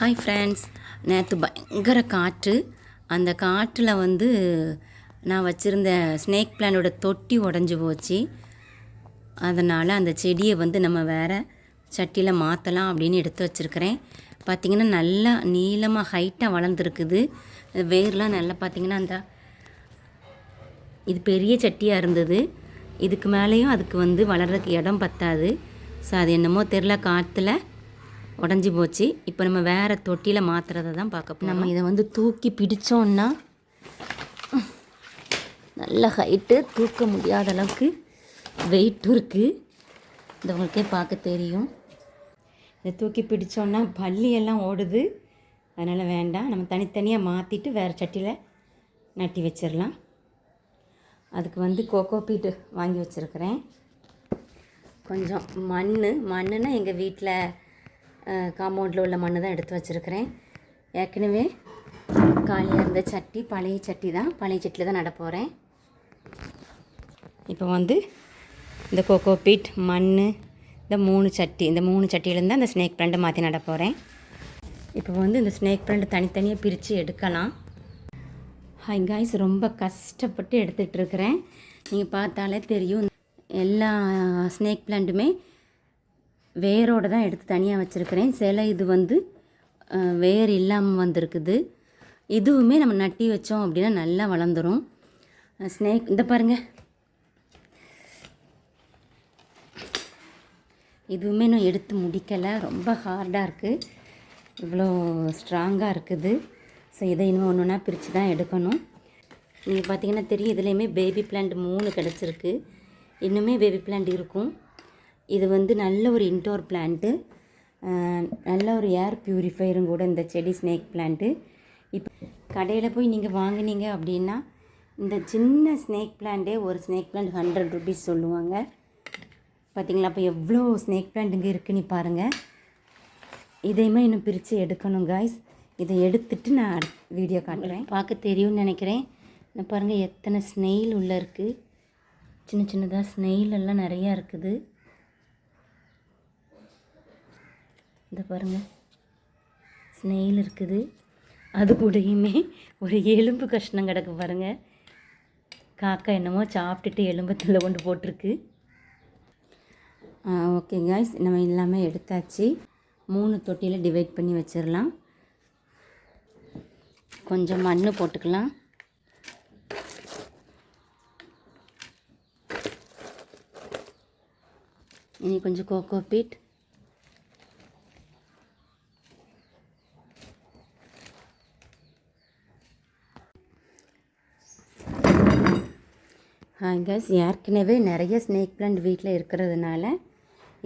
Hi friends நேற்று பயங்கர காற்று. அந்த காற்றில் வந்து நான் வச்சுருந்த ஸ்னேக் பிளானோட தொட்டி உடஞ்சி போச்சு. அதனால் அந்த செடியை வந்து நம்ம வேறு சட்டியில் மாற்றலாம் அப்படின்னு எடுத்து வச்சுருக்கிறேன். பார்த்திங்கன்னா நல்லா நீளமாக ஹைட்டாக வளர்ந்துருக்குது. வேர்லாம் நல்லா பார்த்திங்கன்னா அந்த இது பெரிய சட்டியாக இருந்தது. இதுக்கு மேலேயும் அதுக்கு வந்து வளர்கிறதுக்கு இடம் பத்தாது. ஸோ அது என்னமோ தெரில காற்றுல. உடஞ்சி போச்சு. இப்போ நம்ம வேறு தொட்டியில் மாற்றுறத தான் பார்க்க நம்ம இதை வந்து தூக்கி பிடிச்சோன்னா நல்ல ஹைட்டு தூக்க முடியாத அளவுக்கு வெயிட்டும் இருக்குது இது உங்களுக்கே பார்க்க தெரியும். இதை தூக்கி பிடிச்சோன்னா பள்ளியெல்லாம் ஓடுது. அதனால் வேண்டாம். நம்ம தனித்தனியாக மாற்றிட்டு வேறு சட்டியில் நட்டி வச்சிடலாம். அதுக்கு வந்து கோகோ பீட்டு வாங்கி வச்சுருக்கிறேன். கொஞ்சம் மண் மண்ணுன்னா எங்கள் வீட்டில் காம்பவுண்டில் உள்ள மண்ணு தான் எடுத்து வச்சுருக்கிறேன். ஏற்கனவே காலியாக இருந்த சட்டி பழைய சட்டி தான். பழைய சட்டியில் தான் நட போகிறேன் இப்போ வந்து இந்த கோகோ பீட் மண் இந்த மூணு சட்டி இந்த மூணு சட்டியிலேருந்து அந்த ஸ்னேக் பிளான்ட்டை மாற்றி நட போகிறேன் இப்போ வந்து இந்த ஸ்னேக் பிளான்ட் தனித்தனியாக பிரித்து எடுக்கலாம். ஹாய் காய்ஸ் ரொம்ப கஷ்டப்பட்டு எடுத்துகிட்டுருக்குறேன் நீங்கள் பார்த்தாலே தெரியும் எல்லா ஸ்னேக் பிளான்ட்டுமே வேரோடு தான் எடுத்து தனியாக வச்சுருக்கிறேன். சில இது வந்து வேர் இல்லாமல் வந்திருக்குது. இதுவுமே நம்ம நட்டி வச்சோம் அப்படின்னா நல்லா வளர்ந்துரும். ஸ்னேக் இந்த பாருங்க. இதுவுமே நான் எடுத்து முடிக்கலை. ரொம்ப ஹார்டாக இருக்குது இவ்வளோ ஸ்ட்ராங்காக இருக்குது. ஸோ இதை இன்னும் ஒன்று ஒன்றா பிரித்து தான் எடுக்கணும். நீங்கள் பார்த்தீங்கன்னா தெரியும் இதுலேயுமே பேபி பிளான்ட் மூணு கிடச்சிருக்கு. இன்னுமே பேபி பிளான்ட் இருக்கும். இது வந்து நல்ல ஒரு இன்டோர் பிளான்ட்டு நல்ல ஒரு ஏர் பியூரிஃபையரும் கூட இந்த செடி ஸ்னேக் பிளான்ட்டு இப்போ கடையில் போய் நீங்கள் வாங்குனீங்க அப்படின்னா இந்த சின்ன ஸ்னேக் பிளான்ட்டே ஒரு ஸ்னேக் பிளான்ட் ஹண்ட்ரட் ருபீஸ் சொல்லுவாங்க. பார்த்தீங்களா அப்போ எவ்வளோ ஸ்னேக் பிளான்ட் இங்கே இருக்குன்னு பாருங்கள் இதையுமே இன்னும் பிரித்து எடுக்கணும் காய்ஸ் இதை எடுத்துட்டு நான் வீடியோ காட்டுறேன். பார்க்க தெரியும்னு நினைக்கிறேன். நான் பாருங்கள் எத்தனை ஸ்னெயில் உள்ளே இருக்குது சின்ன சின்னதாக ஸ்னெயில் எல்லாம் நிறையா இருக்குது. இந்த பாருங்கள் ஸ்னெயில் இருக்குது. அது கூடயுமே ஒரு எலும்பு கஷ்டம் கிடக்கு பாருங்கள் காக்கா என்னமோ சாப்பிட்டுட்டு எலும்பத்தில் கொண்டு போட்டிருக்கு. ஓகே காய்ஸ் நம்ம எல்லாமே எடுத்தாச்சு. மூணு தொட்டியில் டிவைட் பண்ணி வச்சிடலாம் கொஞ்சம் மண் போட்டுக்கலாம். இனி கொஞ்சம் கோகோ பீட் கேஸ் ஏற்கனவே நிறைய ஸ்னேக் பிளான்ட் வீட்டில் இருக்கிறதுனால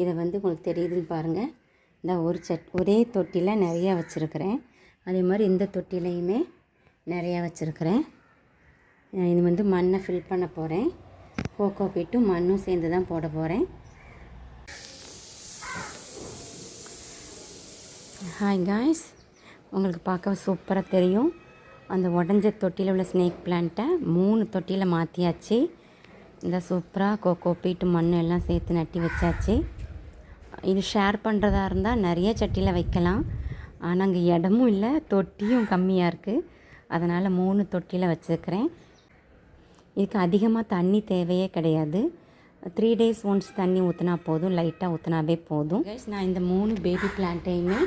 இதை வந்து உங்களுக்கு தெரியுதுன்னு பாருங்கள் இந்த ஒரு சட் ஒரே தொட்டியில் நிறையா வச்சுருக்கிறேன். அதே மாதிரி இந்த தொட்டிலையுமே நிறையா வச்சுருக்கிறேன். இது வந்து மண்ணை ஃபில் பண்ண போகிறேன் கோகோ பீட்டும் மண்ணும் சேர்ந்து தான் போட போகிறேன் ஹாய் காய்ஸ் உங்களுக்கு பார்க்க சூப்பராக தெரியும். அந்த உடஞ்ச தொட்டியில் உள்ள ஸ்னேக் பிளான்ட்டை மூணு தொட்டியில் மாற்றியாச்சு இந்த சூப்பராக கோகோ பீட்டு மண் எல்லாம் சேர்த்து நட்டி வச்சாச்சு. இது ஷேர் பண்ணுறதா இருந்தால் நிறைய சட்டியில் வைக்கலாம். ஆனால் அங்கே இடமும் இல்லை தொட்டியும் கம்மியாக இருக்குது அதனால் மூணு தொட்டியில் வச்சுருக்கிறேன். இதுக்கு அதிகமாக தண்ணி தேவையே கிடையாது. த்ரீ டேஸ் ஒன்ஸ் தண்ணி ஊற்றினா போதும் லைட்டாக ஊற்றினாவே போதும். நான் இந்த மூணு பேபி பிளான்ட்டையுமே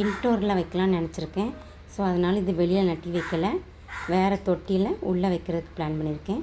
இன்டோரில் வைக்கலாம்னு நினச்சிருக்கேன். ஸோ அதனால் இது வெளியில் நட்டி வைக்கலை. வேறு தொட்டியில் உள்ளே வைக்கிறதுக்கு பிளான் பண்ணியிருக்கேன்.